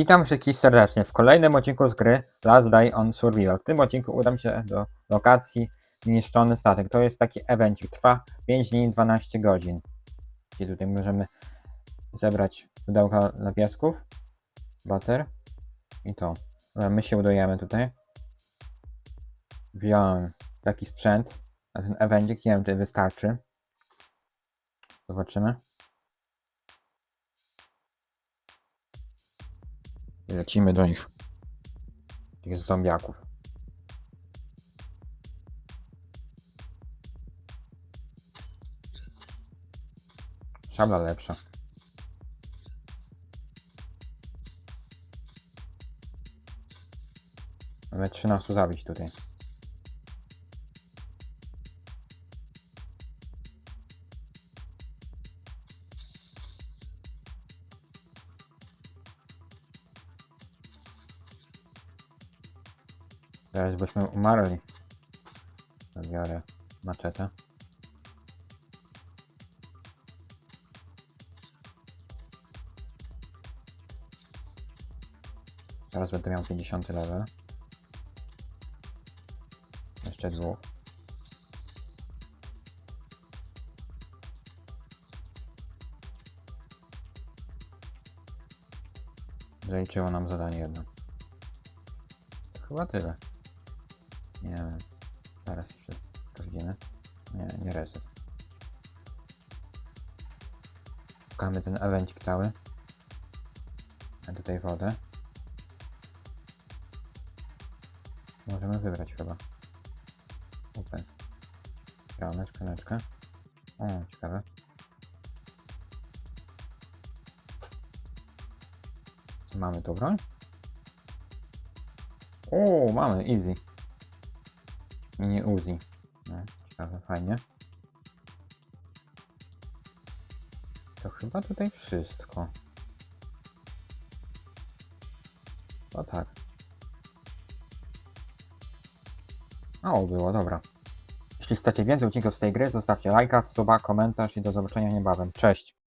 Witam wszystkich serdecznie w kolejnym odcinku z gry Last Day on Survival. W tym odcinku udam się do lokacji Niszczony Statek. To jest taki evencik, trwa 5 dni 12 godzin. Gdzie tutaj możemy zebrać pudełka dla piesków, butter i to. My się udajemy tutaj. Wziąłem taki sprzęt na ten evencik, nie wiem czy wystarczy. Zobaczymy. Lecimy do nich. Tych zombiaków. Szabla lepsza. Mamy 13 zabić tutaj. Zaraz byśmy umarli. Zabiorę maczetę. Teraz będę miał 50 level. Jeszcze dwóch. Zaliczyło nam zadanie jedno. To chyba tyle. Nie wiem. Teraz jeszcze sprawdzimy. Nie, nie reset. Szukamy ten evencik cały. A tutaj wodę. Możemy wybrać chyba. Open. Szklane, szklaneczkę. O, ciekawe. Mamy tu broń? O, mamy, easy. Mini Uzi. No, ciekawe, fajnie. To chyba tutaj wszystko. O tak. O, było, dobra. Jeśli chcecie więcej odcinków z tej gry, zostawcie lajka, suba, komentarz i do zobaczenia niebawem. Cześć!